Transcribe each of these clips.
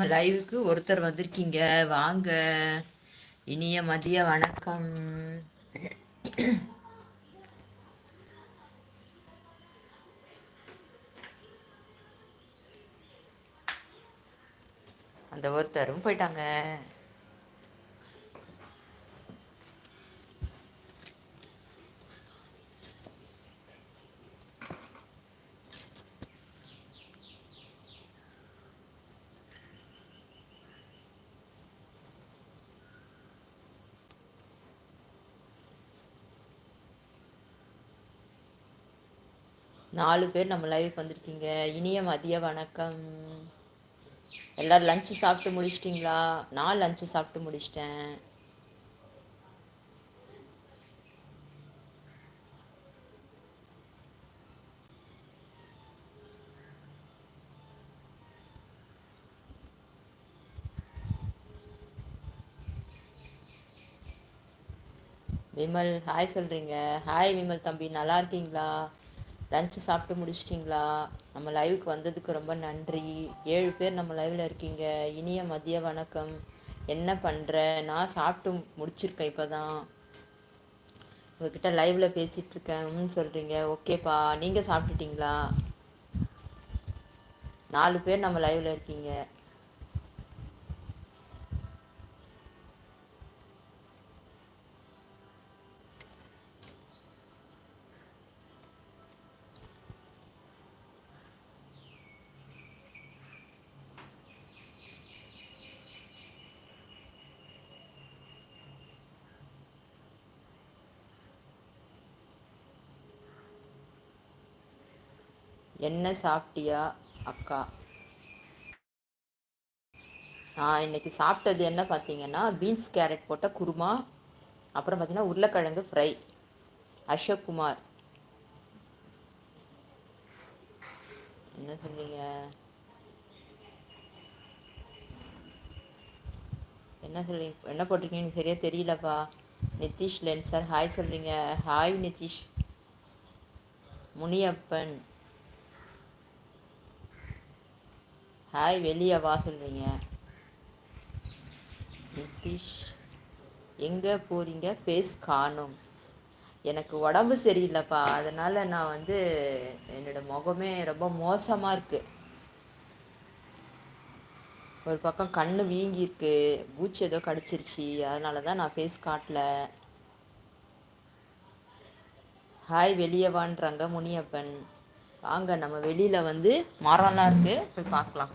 நம்ம லைவுக்கு ஒருத்தர் வந்திருக்கீங்க. வாங்க. இனிய மதிய வணக்கம். நாலு பேர் நம்ம லைவுக்கு வந்திருக்கீங்க. இனிய மதிய வணக்கம். எல்லோரும் லஞ்சு சாப்பிட்டு முடிச்சிட்டிங்களா? நான் லஞ்சு சாப்பிட்டு முடிச்சிட்டேன். விமல் ஹாய் சொல்கிறீங்க ஹாய் விமல் தம்பி நல்லா இருக்கீங்களா? லஞ்சு சாப்பிட்டு முடிச்சிட்டிங்களா? நம்ம லைவுக்கு வந்ததுக்கு ரொம்ப நன்றி. ஏழு பேர் நம்ம லைவில் இருக்கீங்க. இனிய மதிய வணக்கம். என்ன பண்ணுற நான் சாப்பிட்டு முடிச்சிருக்கேன் இப்போ தான் உங்ககிட்ட லைவில் பேசிகிட்ருக்கேன் சொல்கிறீங்க ஓகேப்பா. நீங்கள் சாப்பிட்டுட்டிங்களா? நாலு பேர் நம்ம லைவில் இருக்கீங்க. என்ன சாப்பிட்டியா அக்கா? நான் இன்றைக்கி சாப்பிட்டது என்ன பார்த்தீங்கன்னா பீன்ஸ் கேரட் போட்ட குருமா அப்புறம் பார்த்தீங்கன்னா உருளைக்கிழங்கு ஃப்ரை. அசோக் குமார். என்ன சொல்றீங்க என்ன சொல்றீங்க? என்ன போட்டிருக்கீங்க சரியாக தெரியலப்பா. நிதிஷ் லென் சார் ஹாய் சொல்கிறீங்க ஹாய் நிதிஷ். முனியப்பன். ஹாய் வெளியே வா சொல்கிறீங்க நிதிஷ் எங்கே போகிறீங்க ஃபேஸ் காணும். எனக்கு உடம்பு சரியில்லைப்பா. அதனால் நான் வந்து என்னோடய முகமே ரொம்ப மோசமாக இருக்குது ஒரு பக்கம் கண் வீங்கியிருக்கு பூச்சி ஏதோ கடிச்சிருச்சு. அதனால தான் நான் ஃபேஸ் காட்டல. ஹாய் வெளியே வான்றாங்க முனியப்பன். வாங்க நம்ம வெளியில் வந்து மரம்லாம் இருக்குது போய் பார்க்கலாம்.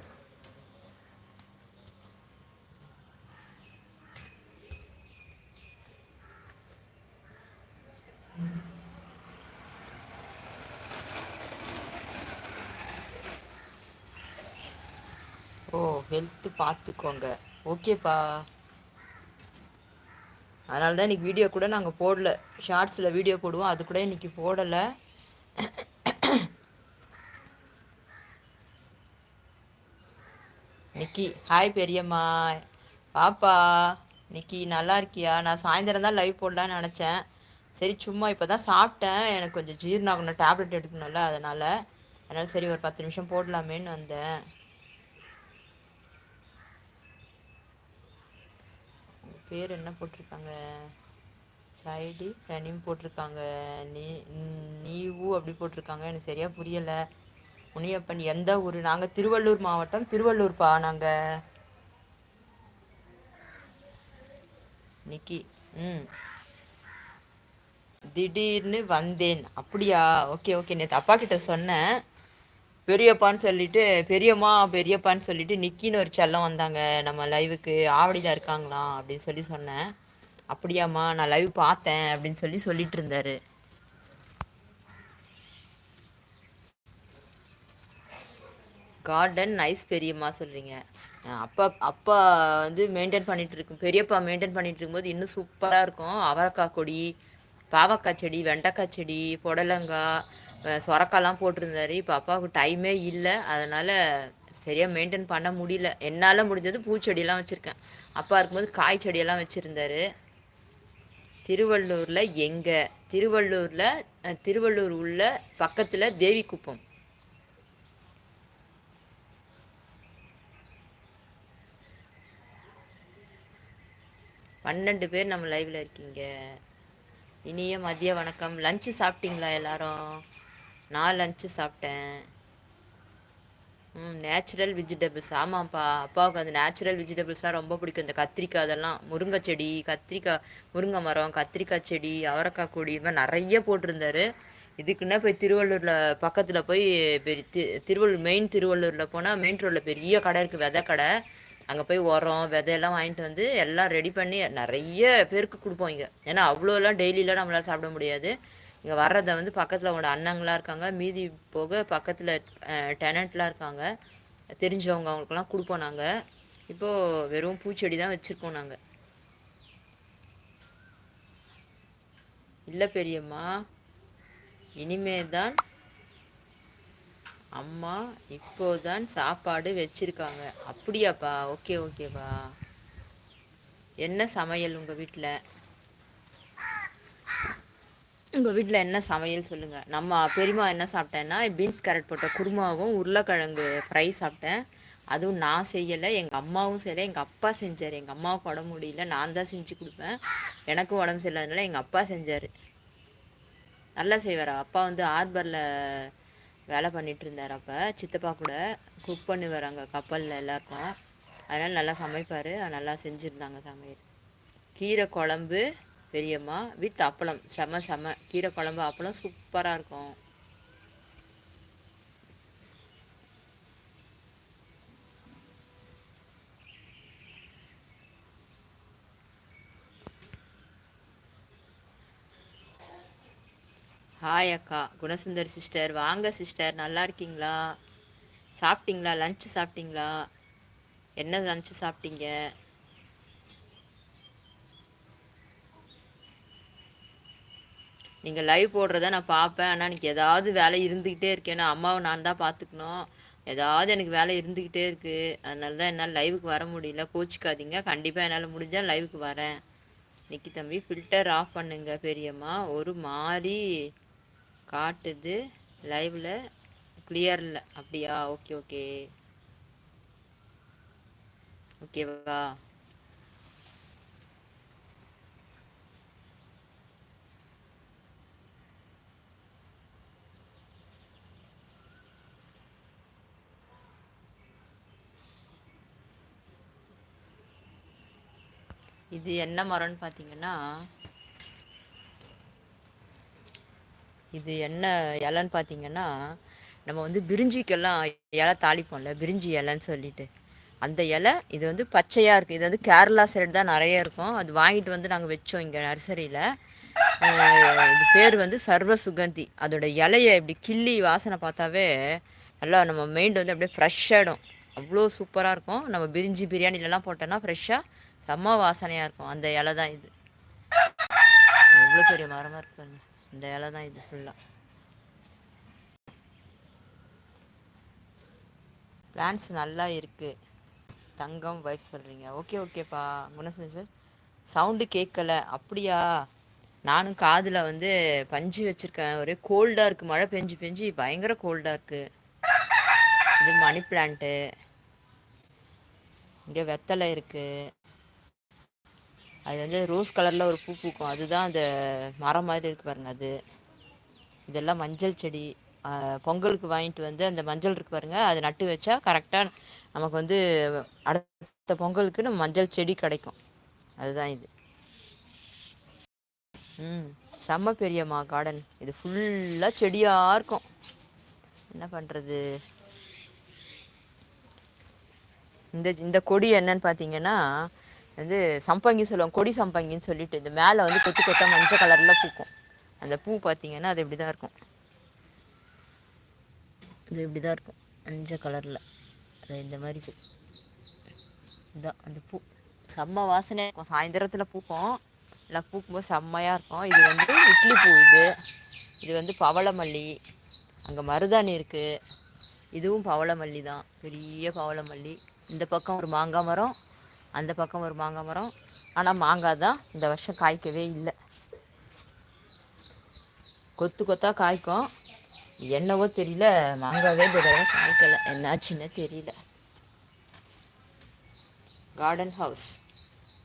ஓ ஹெல்த்து பார்த்துக்கோங்க. ஓகேப்பா. அதனால தான் இன்றைக்கி வீடியோ கூட நாங்கள் போடல. ஷார்ட்ஸில் வீடியோ போடுவோம். அது கூட இன்றைக்கி போடலை. நிக்கி. ஹாய் பெரியம்மா. பாப்பா நிக்கி நல்லா இருக்கியா? நான் சாயந்தரம் தான் லைவ் போடலான்னு நினச்சேன். சரி சும்மா இப்போ தான் சாப்பிட்டேன். எனக்கு கொஞ்சம் ஜீர்ணாகணும் டேப்லெட் எடுக்கணும்ல அதனால். அதனால் சரி ஒரு பத்து நிமிஷம் போடலாமேன்னு வந்தேன். பேர் என்ன போட்டிருக்காங்க? சைடி ஃப்ரெண்டையும் போட்டிருக்காங்க. நீ நீவு அப்படி போட்டிருக்காங்க. எனக்கு சரியாக புரியலை. முனியப்பன் எந்த ஊர்? நாங்கள் திருவள்ளூர் மாவட்டம் திருவள்ளூர்ப்பா நாங்கள் நிக்கி. ம். திடீர்னு வந்தேன். அப்படியா? Okay okay. நேற்று அப்பா கிட்ட சொன்னேன். பெரியப்பான்னு சொல்லிட்டு பெரியம்மா பெரியப்பான்னு சொல்லிட்டு நிக்கின்னு ஒரு செல்லம் வந்தாங்க. நம்ம லைவுக்கு ஆவடியில் இருக்காங்களாம் அப்படின்னு சொல்லி சொன்னேன். அப்படியாம்மா நான் லைவ் பார்த்தேன் அப்படின்னு சொல்லி சொல்லிட்டு இருந்தாரு. கார்டன் நைஸ் பெரியம்மா சொல்கிறீங்க அப்பா அப்பா வந்து மெயின்டைன் பண்ணிகிட்டு இருக்கும். பெரியப்பா மெயின்டைன் பண்ணிகிட்டு இருக்கும்போது இன்னும் சூப்பராக இருக்கும். அவரக்காய் கொடி பாவக்காய் செடி வெண்டைக்காய் செடி புடலங்காய் சொரக்காய்லாம் போட்டிருந்தாரு. இப்போ அப்பாவுக்கு டைமே இல்லை. அதனால் சரியாக மெயின்டைன் பண்ண முடியல. என்னால் முடிஞ்சது பூச்செடியெல்லாம் வச்சுருக்கேன். அப்பா இருக்கும்போது காய் செடியெல்லாம் வச்சுருந்தாரு. திருவள்ளூரில் எங்கே? திருவள்ளூரில் திருவள்ளூர் உள்ள பக்கத்தில் தேவிக்குப்பம். பன்னெண்டு பேர் நம்ம லைவில் இருக்கீங்க. இனிய மதிய வணக்கம். லஞ்சு சாப்பிட்டீங்களா எல்லாரும்? நான் லஞ்சு சாப்பிட்டேன். ம் நேச்சுரல் வெஜிடபிள்ஸ் ஆமாம்ப்பா. அப்பாவுக்கு அந்த நேச்சுரல் வெஜிடபிள்ஸ்லாம் ரொம்ப பிடிக்கும். இந்த கத்திரிக்காய் அதெல்லாம். முருங்கை செடி கத்திரிக்காய் முருங்கை மரம் கத்திரிக்காய் செடி அவரைக்காய் கொடி இது மாதிரி நிறைய போட்டிருந்தாரு. இதுக்குன்னா போய் திருவள்ளூரில் பக்கத்தில் போய் பெரிய திருவள்ளூர் மெயின் திருவள்ளூரில் போனால் மெயின் ரோட்டில் பெரிய கடை இருக்குது விதை கடை. அங்கே போய் உரம் விதையெல்லாம் வாங்கிட்டு வந்து எல்லாம் ரெடி பண்ணி நிறைய பேருக்கு கொடுப்போம் இங்கே. ஏன்னா அவ்வளோலாம் டெய்லியெலாம் நம்மளால் சாப்பிட முடியாது. இங்கே வர்றதை வந்து பக்கத்தில் அவங்களோட அண்ணங்களாம் இருக்காங்க. மீதி போக பக்கத்தில் டெனண்ட்லாம் இருக்காங்க. தெரிஞ்சவங்க அவங்களுக்கெல்லாம் கொடுப்போம் நாங்கள் இப்போது வெறும் பூச்செடி தான் வச்சுருக்கோம் நாங்கள் இல்லை பெரியம்மா இனிமே தான் அம்மா இப்போதான் சாப்பாடு வச்சிருக்காங்க. அப்படியாப்பா? ஓகே ஓகேப்பா. என்ன சமையல் உங்கள் வீட்டில் உங்கள் வீட்டில் என்ன சமையல் சொல்லுங்கள் நம்ம பெரியமா என்ன சாப்பிட்டேன்னா பீன்ஸ் கேரட் போட்ட குருமாவும் உருளைக்கிழங்கு ஃப்ரை சாப்பிட்டேன். அதுவும் நான் செய்யலை எங்கள் அம்மாவும் செய்யலை எங்கள் அப்பா செஞ்சார். எங்கள் அம்மாவுக்கு உடம்பு முடியல நான் தான் செஞ்சு கொடுப்பேன். எனக்கும் உடம்பு சரியில்லாதனால எங்கள் அப்பா செஞ்சார். நல்லா செய்வார்? அப்பா வந்து ஆர்பரில் வேலை பண்ணிகிட்டு இருந்தார் அப்போ. சித்தப்பா கூட குக் பண்ணுவார் அங்கே கப்பலில் எல்லாருக்கும். அதனால் நல்லா சமைப்பார். நல்லா செஞ்சுருந்தாங்க சமையல். கீரை குழம்பு பெரியம்மா வித் அப்பளம். செம செம. கீரை குழம்பு அப்பளம் சூப்பராக இருக்கும். ஹாய் அக்கா. குணசுந்தர் சிஸ்டர் வாங்க சிஸ்டர் நல்லா இருக்கீங்களா? சாப்பிட்டீங்களா? லஞ்சு சாப்பிட்டீங்களா? என்ன லஞ்சு சாப்பிட்டீங்க? நீங்கள் லைவ் போடுறத நான் பார்ப்பேன். ஆனால் எனக்கு ஏதாவது வேலை இருந்துக்கிட்டே இருக்கேன் அம்மாவை நான் தான் பார்த்துக்கணும். ஏதாவது எனக்கு வேலை இருந்துக்கிட்டே இருக்குது அதனால தான் என்னால் லைவுக்கு வர முடியல. கோச்சிக்காதீங்க. கண்டிப்பாக என்னால் முடிஞ்சால் லைவுக்கு வரேன். நிக்கி தம்பி ஃபில்டர் ஆஃப் பண்ணுங்க பெரியம்மா. ஒரு மாதிரி காட்டுது. லைவில் கிளியரில் அப்படியா? ஓகே ஓகே ஓகேவா இது என்ன மரம்னு பார்த்தீங்கன்னா இது என்ன இலைன்னு பார்த்தீங்கன்னா நம்ம வந்து பிரிஞ்சிக்கெல்லாம் இலை தாளிப்போம்ல பிரிஞ்சி இலைன்னு சொல்லிட்டு. அந்த இலை இது வந்து பச்சையாக இருக்குது இது வந்து கேரளா சைடு தான் நிறைய இருக்கும். அது வாங்கிட்டு வந்து நாங்கள் வச்சோம் இங்கே நர்சரியில். இது பேர் வந்து சர்வ சுகந்தி அதோட இலையை இப்படி கிள்ளி வாசனை பார்த்தாவே நல்லா நம்ம மைண்ட் வந்து அப்படியே ஃப்ரெஷ்ஷாகிடும் அவ்வளோ சூப்பராக இருக்கும். நம்ம பிரிஞ்சி பிரியாணிலலாம் போட்டோன்னா ஃப்ரெஷ்ஷாக செம்ம வாசனையாக இருக்கும். அந்த இலை தான் இது. எவ்வளோ பெரிய மரமாக இருக்குங்க இந்த இலை தான் இது ஃபுல்லாக பிளான்ஸ் நல்லா இருக்குது தங்கம் வைஃப் சொல்கிறீங்க ஓகே ஓகேப்பா குணசன் சார் சவுண்டு கேட்கல அப்படியா? நானும் காதில் வந்து பஞ்சு வச்சுருக்கேன். ஒரே கோல்டாக இருக்குது மழை பெஞ்சு பெஞ்சு பயங்கர கோல்டாக இருக்குது இது மணி பிளான்ட்டு இங்கே வெத்தலை இருக்குது அது வந்து ரோஸ் கலரில் ஒரு பூ பூக்கும். அதுதான் அந்த மரம் மாதிரி இருக்குது பாருங்கள் அது. இதெல்லாம் மஞ்சள் செடி. பொங்கலுக்கு வாங்கிட்டு வந்து அந்த மஞ்சள் இருக்கு பாருங்கள் அதை நட்டு வச்சா கரெக்டாக நமக்கு வந்து அடுத்த பொங்கலுக்கு நம்ம மஞ்சள் செடி கிடைக்கும். அதுதான் இது. ம் செம்ம பெரியம்மா கார்டன் இது ஃபுல்லாக செடியாக இருக்கும். என்ன பண்ணுறது இந்த இந்த கொடி என்னன்னு பார்த்தீங்கன்னா வந்து சம்பங்கி சொல்லுவோம் கொடி சம்பங்கின்னு சொல்லிட்டு இந்த மேலே வந்து கொத்து கொத்த மஞ்சள் கலரில் பூக்கும். அந்த பூ பார்த்தீங்கன்னா அது இப்படி தான் இருக்கும். இது இப்படி தான் இருக்கும் மஞ்சள் கலரில் அது இந்த மாதிரி பூ. இதுதான் அந்த பூ. செம்ம வாசனை இருக்கும். சாயந்தரத்தில் பூக்கும். எல்லாம் பூக்கும்போது செம்மையாக இருக்கும். இது வந்து இட்லி பூ இது. இது வந்து பவளமல்லி. அங்கே மருதாணி இருக்குது இதுவும் பவளமல்லி தான். பெரிய பவளமல்லி. இந்த பக்கம் ஒரு மாங்காய் மரம். அந்த பக்கம் ஒரு மாங்காய் மரம். ஆனால் மாங்காய் தான் இந்த வருஷம் காய்க்கவே இல்லை. கொத்து கொத்தாக காய்க்கும். என்னவோ தெரியல மாங்காவே இந்த தடவை காய்க்கலை. என்னாச்சுன்னு தெரியல. கார்டன் ஹவுஸ்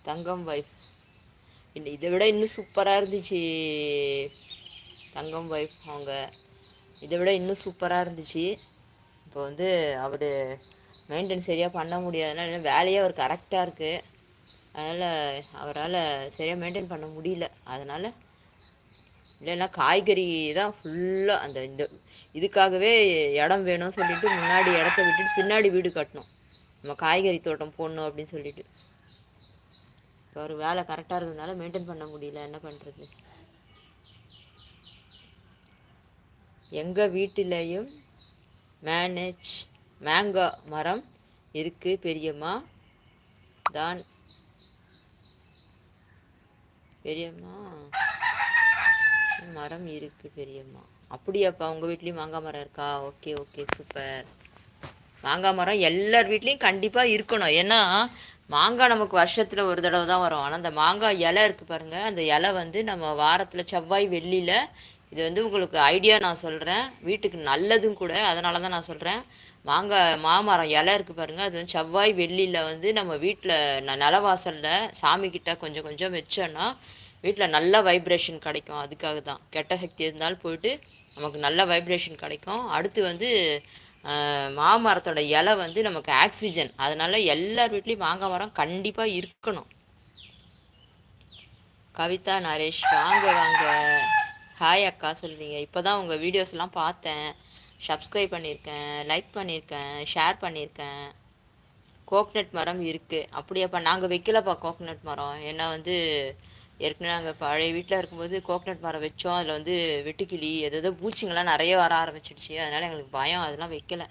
தங்கம் வைஃப் இதை விட இன்னும் சூப்பராக இருந்துச்சு. தங்கம் வைஃப் அவங்க. இதை விட இன்னும் சூப்பராக இருந்துச்சு. இப்போ வந்து அவர் மெயின்டைன் சரியாக பண்ண முடியாதுனால வேலையே அவர் கரெக்டாக இருக்குது அதனால் அவரால் சரியாக மெயின்டைன் பண்ண முடியல. அதனால் இல்லைன்னா காய்கறி தான் ஃபுல்லாக அந்த இந்த இதுக்காகவே இடம் வேணும்னு சொல்லிட்டு முன்னாடி இடத்த விட்டுட்டு பின்னாடி வீடு கட்டணும். நம்ம காய்கறி தோட்டம் போடணும் அப்படின்னு சொல்லிட்டு. இப்போ ஒரு வேலை கரெக்டாக இருக்கிறதுனால மெயின்டைன் பண்ண முடியல. என்ன பண்ணுறது எங்கள் வீட்டிலையும் மேனேஜ் மேங்கோ மரம் இருக்குது பெரியம்மா. தான். பெரியம்மா? மரம் இருக்குது பெரியம்மா. அப்படியாப்பா உங்கள் வீட்லேயும் மாங்காய் மரம் இருக்கா? Okay okay super. மாங்காய் மரம் எல்லார் வீட்லேயும் கண்டிப்பாக இருக்கணும். ஏன்னா மாங்காய் நமக்கு வருஷத்தில் ஒரு தடவை தான் வரும். ஆனால் அந்த மாங்காய் இலை இருக்குது பாருங்கள் அந்த இலை வந்து நம்ம வாரத்தில் செவ்வாய் வெள்ளியில் இது வந்து உங்களுக்கு ஐடியா நான் சொல்கிறேன் வீட்டுக்கு நல்லதும் கூட அதனால தான் நான் சொல்கிறேன் மாங்காய் மாமரம் இலை இருக்குது பாருங்கள் அது வந்து செவ்வாய் வெள்ளியில் வந்து நம்ம வீட்டில் ந நிலவாசலில் சாமிக்கிட்ட கொஞ்சம் கொஞ்சம் வச்சோன்னா வீட்டில் நல்ல வைப்ரேஷன் கிடைக்கும். அதுக்காக தான். கெட்ட சக்தி இருந்தாலும் போயிட்டு நமக்கு நல்ல வைப்ரேஷன் கிடைக்கும். அடுத்து வந்து மாமரத்தோட இலை வந்து நமக்கு ஆக்சிஜன் அதனால் எல்லார் வீட்லேயும் மாங்காய் மரம் கண்டிப்பாக இருக்கணும். கவிதா நரேஷ் வாங்க வாங்க. ஹாய் அக்கா சொல்கிறீங்க இப்போ தான் உங்கள் வீடியோஸ்லாம் பார்த்தேன். சப்ஸ்கிரைப் பண்ணியிருக்கேன் லைக் பண்ணியிருக்கேன் ஷேர் பண்ணியிருக்கேன். கோக்னட் மரம் இருக்குது அப்படியாப்பா நாங்கள் வைக்கலப்பா கோக்னட் மரம். ஏன்னா வந்து ஏற்கனவே நாங்கள் பழைய வீட்டில் இருக்கும்போது கோக்னட் மரம் வச்சோம். அதில் வந்து வெட்டுக்கிளி எதோ பூச்சிங்கெல்லாம் நிறைய வர ஆரம்பிச்சிடுச்சு. அதனால் எங்களுக்கு பயம். அதெல்லாம் வைக்கல.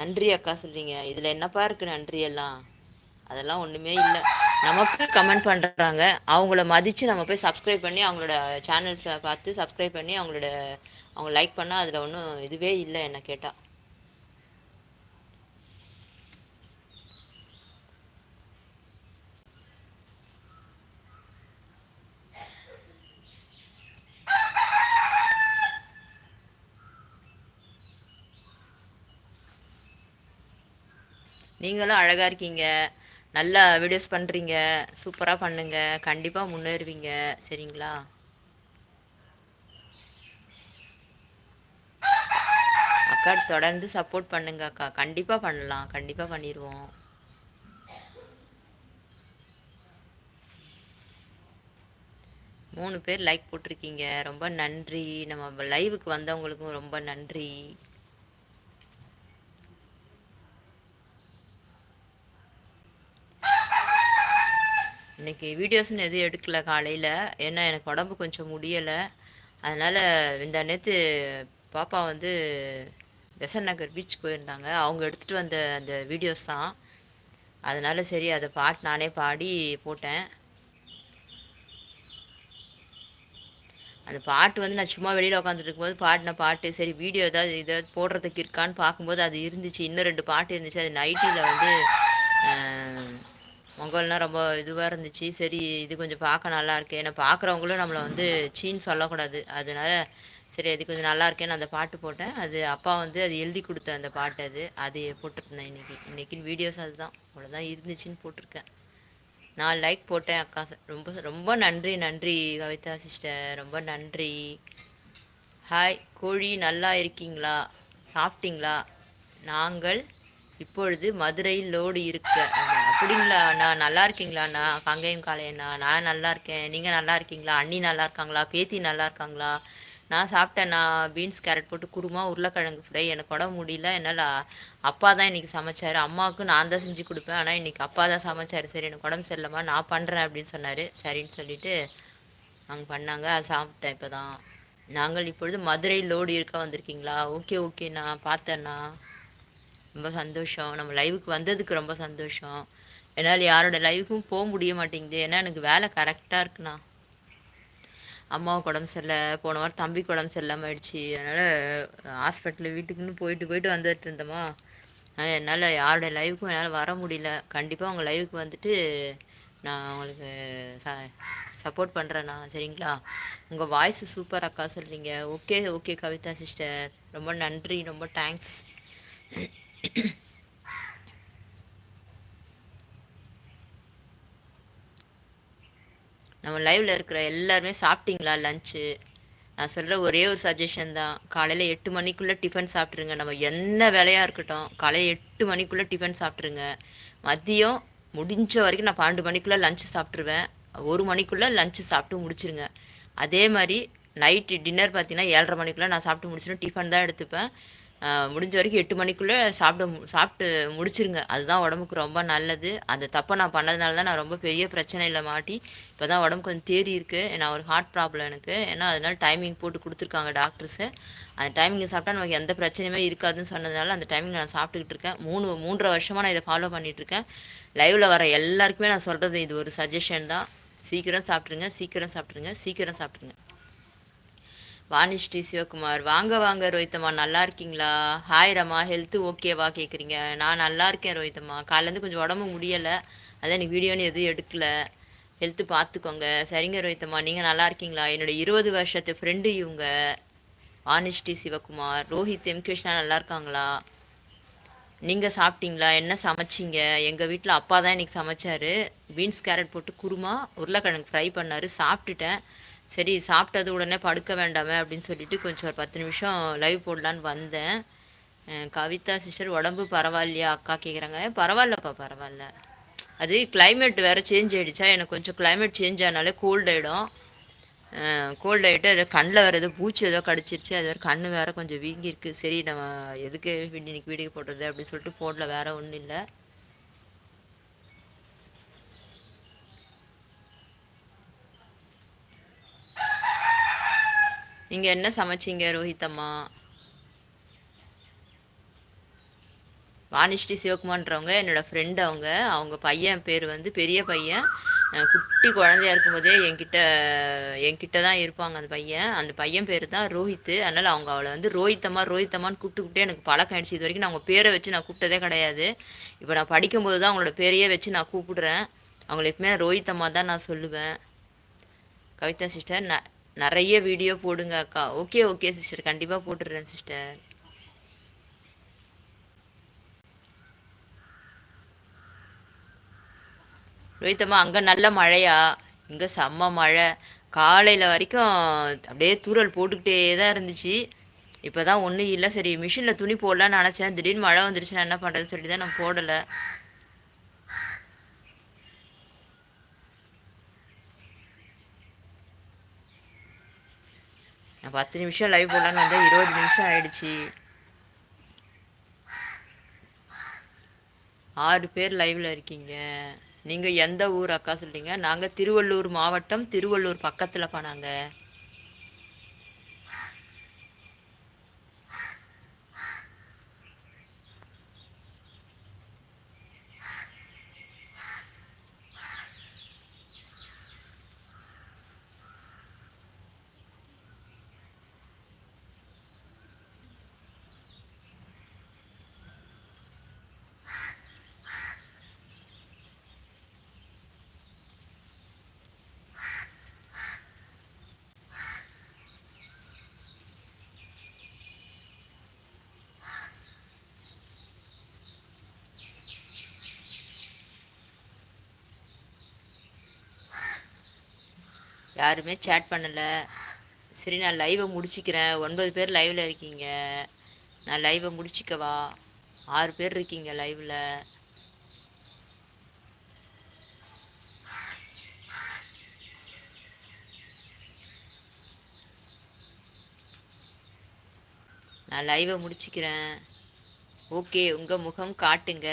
நன்றி அக்கா சொல்கிறீங்க இதில் என்னப்பா இருக்குது நன்றி எல்லாம்? அதெல்லாம் ஒன்றுமே இல்லை. நமக்கு கமெண்ட் பண்ணுறாங்க அவங்கள மதித்து நம்ம போய் சப்ஸ்கிரைப் பண்ணி அவங்களோட சேனல்ஸை பார்த்து சப்ஸ்கிரைப் பண்ணி அவங்களோட அவங்க லைக் பண்ணால் அதில் ஒன்றும் இதுவே இல்லை என்ன கேட்டால் நீங்களும் அழகாக இருக்கீங்க. நல்லா வீடியோஸ் பண்ணுறீங்க சூப்பராக பண்ணுங்க. கண்டிப்பாக முன்னேறுவீங்க. சரிங்களா? அக்கா தொடர்ந்து சப்போர்ட் பண்ணுங்க அக்கா. கண்டிப்பாக பண்ணலாம். கண்டிப்பாக பண்ணிடுவோம் மூணு பேர் லைக் போட்டிருக்கீங்க. ரொம்ப நன்றி. நம்ம லைவுக்கு வந்தவங்களுக்கும் ரொம்ப நன்றி. இன்றைக்கி வீடியோஸ்னு எதுவும் எடுக்கல காலையில். ஏன்னா எனக்கு உடம்பு கொஞ்சம் முடியலை. அதனால் இந்த நேற்று பாப்பா வந்து பெசன் நகர் பீச் போயிருந்தாங்க. அவங்க எடுத்துகிட்டு வந்த அந்த வீடியோஸ் தான். அதனால் சரி அதை பாட்டு நானே பாடி போட்டேன். அந்த பாட்டு வந்து நான் சும்மா வெளியில் உட்காந்துட்டு இருக்கும்போது பாடின பாட்டு சரி வீடியோ ஏதாவது ஏதாவது போடுறதுக்கு இருக்கான்னு பார்க்கும்போது அது இருந்துச்சு. இன்னும் ரெண்டு பாட்டு இருந்துச்சு. அது நைட்டியில் வந்து பொங்கல்னால் ரொம்ப இதுவாக இருந்துச்சு. சரி இது கொஞ்சம் பார்க்க நல்லா இருக்கு. ஏன்னா பார்க்குறவங்களும் நம்மளை வந்து சீன்னு சொல்லக்கூடாது. அதனால சரி அது கொஞ்சம் நல்லா இருக்கேன்னு அந்த பாட்டு போட்டேன். அது அப்பா வந்து அது எழுதி கொடுத்த அந்த பாட்டு அது. அது போட்டிருந்தேன் இன்றைக்கி இன்றைக்கின்னு வீடியோஸ் அதுதான். அவ்வளோதான் இருந்துச்சுன்னு போட்டிருக்கேன். நான் லைக் போட்டேன் அக்கா. ரொம்ப ரொம்ப நன்றி நன்றி கவிதா சிஸ்டர் ரொம்ப நன்றி. ஹாய் கோழி நல்லா இருக்கீங்களா? சாப்பிட்டீங்களா? நாங்கள் இப்பொழுது மதுரையில் லோடு இருக்க. அப்படிங்களா? அண்ணா நல்லா இருக்கீங்களா அண்ணா? காங்கேயம் காளையண்ணா நான் நல்லா இருக்கேன். நீங்கள் நல்லா இருக்கீங்களா? அண்ணி நல்லா இருக்காங்களா? பேத்தி நல்லா இருக்காங்களா? நான் சாப்பிட்டேண்ணா பீன்ஸ் கேரட் போட்டு குருமா உருளைக்கிழங்கு ஃப்ரை எனக்கு உடம்பு முடியல. என்னால் அப்பா தான் இன்றைக்கி சமைச்சார். அம்மாவுக்கு நான் தான் செஞ்சு கொடுப்பேன். ஆனால் இன்றைக்கி அப்பா தான் சமைச்சார். சரி எனக்கு உடம்பு சரியில்லம்மா. நான் பண்ணுறேன் அப்படின்னு சொன்னார். சரின்னு சொல்லிட்டு அவங்க பண்ணாங்க. அதை சாப்பிட்டேன் இப்போ தான் நாங்கள் இப்பொழுது மதுரை லோடு இருக்க வந்திருக்கீங்களா? ஓகே ஓகேண்ணா பார்த்தேண்ணா ரொம்ப சந்தோஷம். நம்ம லைவுக்கு வந்ததுக்கு ரொம்ப சந்தோஷம். என்னால் யாரோட லைவுக்கும் போக முடிய மாட்டேங்குது. ஏன்னா எனக்கு வேலை கரெக்டாக இருக்குண்ணா. அம்மாவுக்கு உடம்பு சரியில்லை. போன வாரம் தம்பிக்கு உடம்பு சரியில்லாமல் ஆயிடுச்சு. அதனால் ஹாஸ்பிட்டலு வீட்டுக்குன்னு போயிட்டு போயிட்டு வந்துட்டு இருந்தோமா. அதனால் என்னால் யாரோட லைவுக்கும் என்னால் வர முடியல. கண்டிப்பாக உங்கள் லைவுக்கு வந்துட்டு நான் உங்களுக்கு ச சப்போர்ட் பண்ணுறேண்ணா சரிங்களா? உங்கள் வாய்ஸ் சூப்பர் அக்கா சொல்கிறீங்க ஓகே ஓகே கவிதா சிஸ்டர் ரொம்ப நன்றி. ரொம்ப தேங்க்ஸ் நம்ம லைவில் இருக்கிற எல்லாருமே சாப்பிட்டீங்களா லஞ்சு நான் சொல்கிற ஒரே ஒரு சஜஷன் தான். காலையில் எட்டு மணிக்குள்ளே டிஃபன் சாப்பிட்ருங்க நம்ம என்ன வேலையாக இருக்கட்டும் காலையில் எட்டு மணிக்குள்ளே டிஃபன் சாப்பிட்ருங்க மதியம் முடிஞ்ச வரைக்கும் நான் பன்னெண்டு மணிக்குள்ளே லஞ்சு சாப்பிட்ருவேன் ஒரு மணிக்குள்ளே லஞ்சு சாப்பிட்டு முடிச்சிருங்க. அதே மாதிரி நைட்டு டின்னர் பார்த்தீங்கன்னா ஏழரை மணிக்குள்ளே நான் சாப்பிட்டு முடிச்சிடும். டிஃபன் தான் எடுத்துப்பேன். முடிஞ்ச வரைக்கும் எட்டு மணிக்குள்ளே சாப்பிட சாப்பிட்டு முடிச்சிருங்க. அதுதான் உடம்புக்கு ரொம்ப நல்லது. அந்த தப்பை நான் பண்ணதுனால தான் நான் ரொம்ப பெரிய பிரச்சனையில் மாட்டி இப்போ தான் உடம்பு கொஞ்சம் தேறி இருக்குது நான் ஒரு ஹார்ட் ப்ராப்ளம் எனக்கு. ஏன்னா அதனால் டைமிங் போட்டு கொடுத்துருக்காங்க டாக்டர்ஸு அந்த டைமிங்கில் சாப்பிட்டா நமக்கு எந்த பிரச்சனையுமே இருக்காதுன்னு சொன்னதுனால அந்த டைமிங் நான் சாப்பிட்டுக்கிட்டு இருக்கேன். மூணு மூன்றரை வருஷமாக நான் இதை ஃபாலோ பண்ணிகிட்ருக்கேன் லைவில் வர எல்லாருக்குமே நான் சொல்கிறது இது ஒரு சஜஷன் தான். சீக்கிரம் சாப்பிட்ருங்க சீக்கிரம் சாப்பிட்ருங்க சீக்கிரம் சாப்பிட்ருங்க வாணிஷ்டி சிவகுமார். வாங்க வாங்க ரோஹித்தம்மா. நல்லா இருக்கீங்களா? ஹாய் ஹெல்த்து ஓகேவா கேட்குறீங்க நான் நல்லா இருக்கேன் ரோஹித்தம்மா. காலேருந்து கொஞ்சம் உடம்பு முடியலை. அதான் எனக்கு வீடியோன்னு எதுவும் எடுக்கல. ஹெல்த்து பார்த்துக்கோங்க சரிங்க ரோஹித்தம்மா. நீங்கள் நல்லா இருக்கீங்களா? என்னோடய இருபது வருஷத்து ஃப்ரெண்டு இவங்க வாணிஷ்டி சிவகுமார். ரோஹித் எம். கிருஷ்ணா நல்லா இருக்காங்களா? நீங்கள் சாப்பிட்டீங்களா? என்ன சமைச்சிங்க? எங்கள் வீட்டில் அப்பா தான் இன்றைக்கி சமைச்சார். பீன்ஸ் கேரட் போட்டு குருமா உருளைக்கிழங்கு ஃப்ரை பண்ணார். சாப்பிட்டுட்டேன். சரி சாப்பிட்டது உடனே படுக்க வேண்டாமே அப்படின்னு சொல்லிட்டு கொஞ்சம் ஒரு பத்து நிமிஷம் லைவ் போடலான்னு வந்தேன். கவிதா சிஸ்டர் உடம்பு பரவாயில்லையா? அக்கா கேட்குறாங்க பரவாயில்லப்பா பரவாயில்ல. அது கிளைமேட் வேறு சேஞ்ச் ஆகிடுச்சா எனக்கு கொஞ்சம் கிளைமேட் சேஞ்ச் ஆனாலே கோல்ட் ஆகிடும் கோல்ட் ஆகிட்டு அதை கண்ணில் வேறு ஏதோ பூச்சி ஏதோ கடிச்சிருச்சு. அது வேறு கண் வேறு கொஞ்சம் வீங்கியிருக்கு. சரி நம்ம எதுக்கு இன்னைக்கு வீடியோ போடுறது அப்படின்னு சொல்லிட்டு போடல வேறு ஒன்றும் இல்லை. நீங்கள் என்ன சமைச்சிங்க ரோஹித்தம்மா வாணிஷ்டி சிவகுமார்ன்றவங்க என்னோடய ஃப்ரெண்டு அவங்க. அவங்க பையன் பேர் வந்து பெரிய பையன். குட்டி குழந்தையா இருக்கும்போதே என்கிட்ட என்கிட்ட தான் இருப்பாங்க அந்த பையன். அந்த பையன் பேர் தான் ரோஹித்து அதனால் அவங்க அவளை வந்து ரோஹித்தம்மா ரோஹித்தம்மான்னு கூப்பிட்டுக்கிட்டே எனக்கு பழக்கம் ஆயிடுச்சு இது வரைக்கும். நான் அவங்க பேரை வச்சு நான் கூப்பிட்டதே கிடையாது. இப்போ நான் படிக்கும்போது தான் அவங்களோட பேரையே வச்சு நான் கூப்பிடுறேன். அவங்கள எப்பவுமே ரோஹித்தம்மா தான் நான் சொல்லுவேன். கவிதா சிஸ்டர் நான் நிறைய வீடியோ போடுங்க அக்கா. ஓகே ஓகே சிஸ்டர் கண்டிப்பாக போட்டுடுறேன் சிஸ்டர் ரோஹித்தம்மா அங்கே நல்ல மழையா? இங்கே செம்ம மழை. காலையில் வரைக்கும் அப்படியே தூரல் போட்டுக்கிட்டே தான் இருந்துச்சு. இப்போ தான் ஒன்றும் இல்லை. சரி மிஷினில் துணி போடலான்னு நினச்சேன். திடீர்னு மழை வந்துடுச்சு நான் என்ன பண்ணுறதுன்னு சொல்லி தான் நான் போடலை. நான் பத்து நிமிஷம் லைவ் போடலான்னு வந்தால் இருபது நிமிஷம் ஆயிடுச்சு. ஆறு பேர் லைவில் இருக்கீங்க. நீங்கள் எந்த ஊர் அக்கா சொல்லிங்க நாங்கள் திருவள்ளூர் மாவட்டம் திருவள்ளூர் பக்கத்தில் போனாங்க யாருமே சேட் பண்ணலை. சரி நான் லைவை முடிச்சிக்கிறேன். ஒன்பது பேர் லைவில் இருக்கீங்க. நான் லைவை முடிச்சிக்கவா? ஆறு பேர் இருக்கீங்க லைவில் நான் லைவை முடிச்சிக்கிறேன். ஓகே உங்கள் முகம் காட்டுங்க.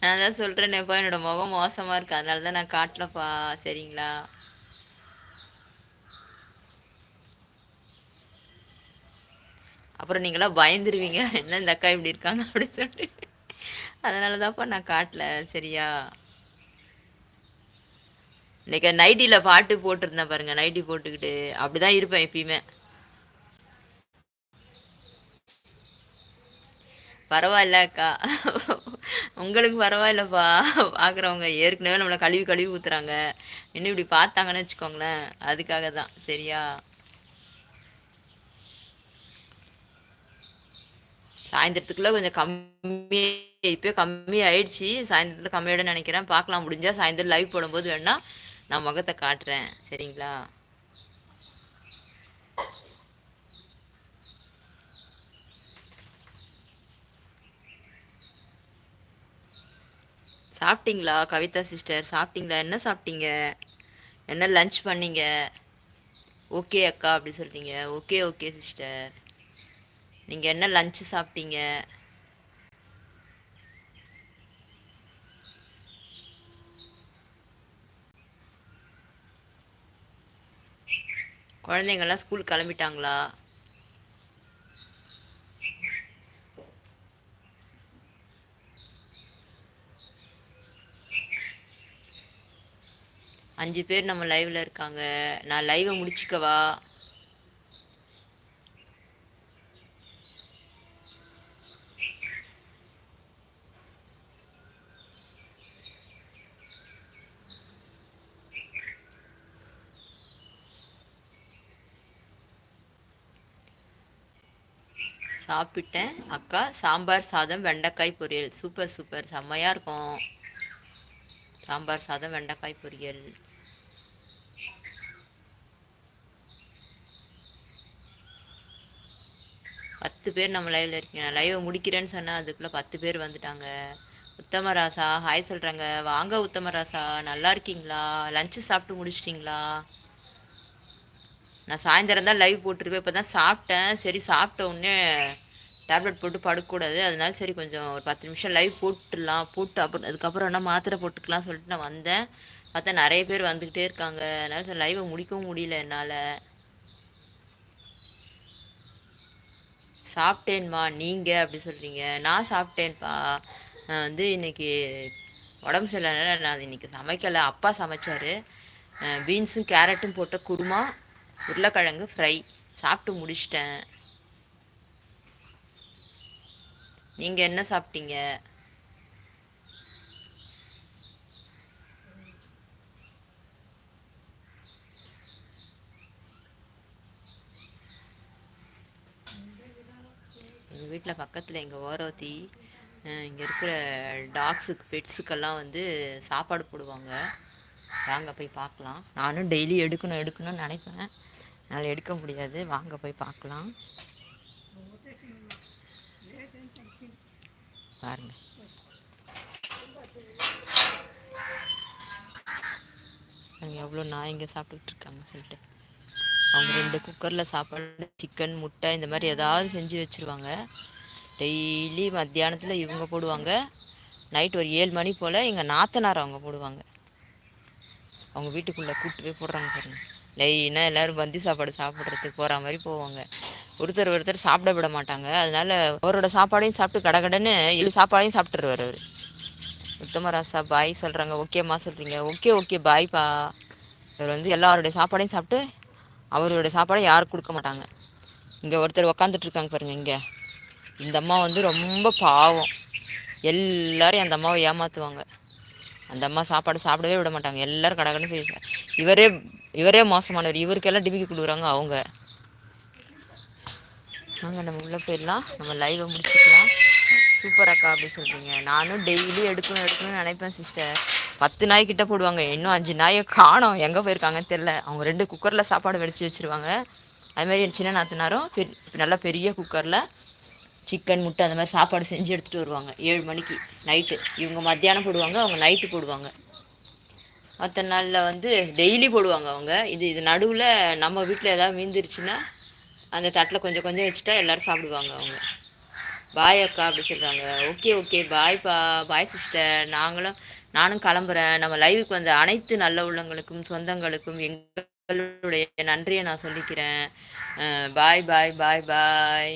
நான் தான் சொல்கிறேன்னேப்பா என்னோடய முகம் மோசமாக இருக்குது அதனால தான் நான் காட்டலப்பா. சரிங்களா? அப்புறம் நீங்களாம் பயந்துருவீங்க. என்ன இந்த அக்கா இப்படி இருக்காங்க? அப்படின்னு சொல்லிட்டு. அதனால தான்ப்பா நான் காட்டல. சரியா? இன்னைக்கு நைட்டியில் பாட்டு போட்டிருந்தேன் பாருங்க. நைட்டி போட்டுக்கிட்டு அப்படிதான் இருப்பேன் எப்பயுமே. பரவாயில்ல அக்கா. உங்களுக்கு பரவாயில்லப்பா. பார்க்குறவங்க ஏற்கனவே நம்மளை கழுவி கழுவி ஊற்றுறாங்க இன்னும் இப்படி பார்த்தாங்கன்னு வச்சுக்கோங்களேன். அதுக்காக தான் சரியா? சாயந்தரத்துக்குள்ளே கொஞ்சம் கம்மி இப்போ கம்மி ஆயிடுச்சு சாயந்தரத்தில் கம்மியோட நினைக்கிறேன். பார்க்கலாம் முடிஞ்சால் சாயந்தரம் லைவ் போடும்போது வேணால் நான் முகத்தை காட்டுறேன். சரிங்களா? சாப்பிட்டீங்களா கவிதா சிஸ்டர் சாப்பிட்டீங்களா? என்ன சாப்பிட்டீங்க? என்ன லன்ச் பண்ணீங்க? ஓகே அக்கா அப்படி சொல்கிறீங்க ஓகே ஓகே சிஸ்டர் நீங்கள் என்ன லஞ்சு சாப்பிட்டீங்க? குழந்தைங்கள்லாம் ஸ்கூல் கிளம்பிட்டாங்களா? அஞ்சு பேர் நம்ம லைவில் இருக்காங்க. நான் லைவை முடிச்சுக்கவா? சாப்பிட்டேன். அக்கா சாம்பார் சாதம் வெண்டைக்காய் பொரியல். Super super. செம்மையாக இருக்கும். சாம்பார் சாதம் வெண்டைக்காய் பொரியல். பத்து பேர் நம்ம லைவில் இருக்கீங்க. நான் லைவை முடிக்கிறேன்னு சொன்னால் அதுக்குள்ளே பத்து பேர் வந்துட்டாங்க. உத்தமராசா ஹாய் சொல்கிறாங்க வாங்க உத்தமராசா நல்லா இருக்கீங்களா? லஞ்சு சாப்பிட்டு முடிச்சிட்டிங்களா? நான் சாயந்தரம் தான் லைவ் போட்டுருப்பேன். இப்போ தான் சாப்பிட்டேன். சரி சாப்பிட்ட உடனே டேப்லெட் போட்டு படுக்கக்கூடாது. அதனால சரி கொஞ்சம் ஒரு பத்து நிமிஷம் லைவ் போட்டுடலாம். போட்டு அப்புறம் அதுக்கப்புறம் என்ன மாத்திரை போட்டுக்கலாம் சொல்லிட்டு நான் வந்தேன். பார்த்தா நிறைய பேர் வந்துக்கிட்டே இருக்காங்க. அதனால சரி லைவை முடிக்கவும் முடியல என்னால். சாப்பிட்டேன்மா நீங்கள் அப்படி சொல்கிறீங்க நான் சாப்பிட்டேன்ப்பா. நான் வந்து இன்றைக்கி உடம்பு சரியில்லைனால நான் இன்றைக்கி சமைக்கலை. அப்பா சமைச்சார். பீன்ஸும் கேரட்டும் போட்ட குருமா. உருளைக்கிழங்கு ஃப்ரை. சாப்பிட்டு முடிச்சிட்டேன். நீங்கள் என்ன சாப்பிட்டீங்க? எங்கள் வீட்டில் பக்கத்தில் எங்கள் ஓரவத்தி இங்கே இருக்கிற டாக்ஸுக்கு பெட்ஸுக்கெல்லாம் வந்து சாப்பாடு போடுவாங்க. வாங்க போய் பார்க்கலாம். நானும் டெய்லி எடுக்கணும் எடுக்கணும்னு நினைப்பேன். என்னால் எடுக்க முடியாது. வாங்க போய் பார்க்கலாம். பாருங்க. அங்கே எவ்வளோ நாய்ங்க சாப்பிட்டுட்டு இருக்காங்க சொல்லிட்டு. அவங்க ரெண்டு குக்கரில் சாப்பாடு சிக்கன் முட்டை இந்த மாதிரி ஏதாவது செஞ்சு வச்சுருவாங்க. டெய்லி மத்தியானத்தில் இவங்க போடுவாங்க. நைட் ஒரு ஏழு மணி போல் எங்கள் நாத்தனார் அவங்க போடுவாங்க. அவங்க வீட்டுக்குள்ளே கூப்பிட்டு போய் போடுறாங்க பாருங்கள் லைனாக எல்லோரும் பந்தி சாப்பாடு சாப்பிட்றதுக்கு போகிற மாதிரி போவாங்க. ஒருத்தர் ஒருத்தர் சாப்பிட விட மாட்டாங்க. அதனால் அவரோட சாப்பாடையும் சாப்பிட்டு கடகடன்னு இது சாப்பாடையும் சாப்பிட்டுருவார் அவர். உத்தமராசா பாய் சொல்கிறாங்க ஓகேம்மா சொல்கிறீங்க ஓகே ஓகே பாய்ப்பா இவர் வந்து எல்லாருடைய சாப்பாடையும் சாப்பிட்டு அவருடைய சாப்பாடை யாரும் கொடுக்க மாட்டாங்க. இங்கே ஒருத்தர் உக்காந்துட்ருக்காங்க பாருங்கள் இங்கே. இந்த அம்மா வந்து ரொம்ப பாவம். எல்லோரும் அந்த அம்மாவை ஏமாற்றுவாங்க அந்த அம்மா சாப்பாடு சாப்பிடவே விட மாட்டாங்க. எல்லோரும் கடகடன்னு போய் இவரே இவரே மோசமானவர். இவருக்கெல்லாம் டிபிக்கு கொடுக்குறாங்க அவங்க. நாங்கள் நம்ம உள்ளே போயிடலாம். நம்ம லைவை முடிச்சுக்கலாம். சூப்பர் அக்கா அப்படி சொல்கிறீங்க நானும் டெய்லி எடுக்கணும் எடுக்கணும்னு நினைப்பேன் சிஸ்டர் பத்து நாய் கிட்ட போடுவாங்க. இன்னும் அஞ்சு நாயை காணும். எங்கே போயிருக்காங்கன்னு தெரில அவங்க ரெண்டு குக்கரில் சாப்பாடு வெடிச்சு வச்சுருவாங்க. அதுமாதிரி சின்ன நாத்தினாரும் பெரிய நல்லா பெரிய குக்கரில் சிக்கன் முட்டை அந்த மாதிரி சாப்பாடு செஞ்சு எடுத்துகிட்டு வருவாங்க. ஏழு மணிக்கு. நைட்டு இவங்க மத்தியானம் போடுவாங்க அவங்க நைட்டு போடுவாங்க. மற்ற நாளில் வந்து டெய்லி போடுவாங்க அவங்க. இது இது நடுவில் நம்ம வீட்டில் ஏதாவது மீந்துருச்சுன்னா அந்த தட்டில் கொஞ்சம் கொஞ்சம் வச்சுட்டா எல்லோரும் சாப்பிடுவாங்க அவங்க. பாய் அக்கா அப்படி சொல்கிறாங்க ஓகே ஓகே பாய்ப்பா பாய் சிஸ்டர் நாங்களும் நானும் கிளம்புறேன். நம்ம லைவுக்கு வந்த அனைத்து நல்ல உள்ளங்களுக்கும் சொந்தங்களுக்கும் எங்களுடைய நன்றியை நான் சொல்லிக்கிறேன். பாய் பாய் பாய் பாய்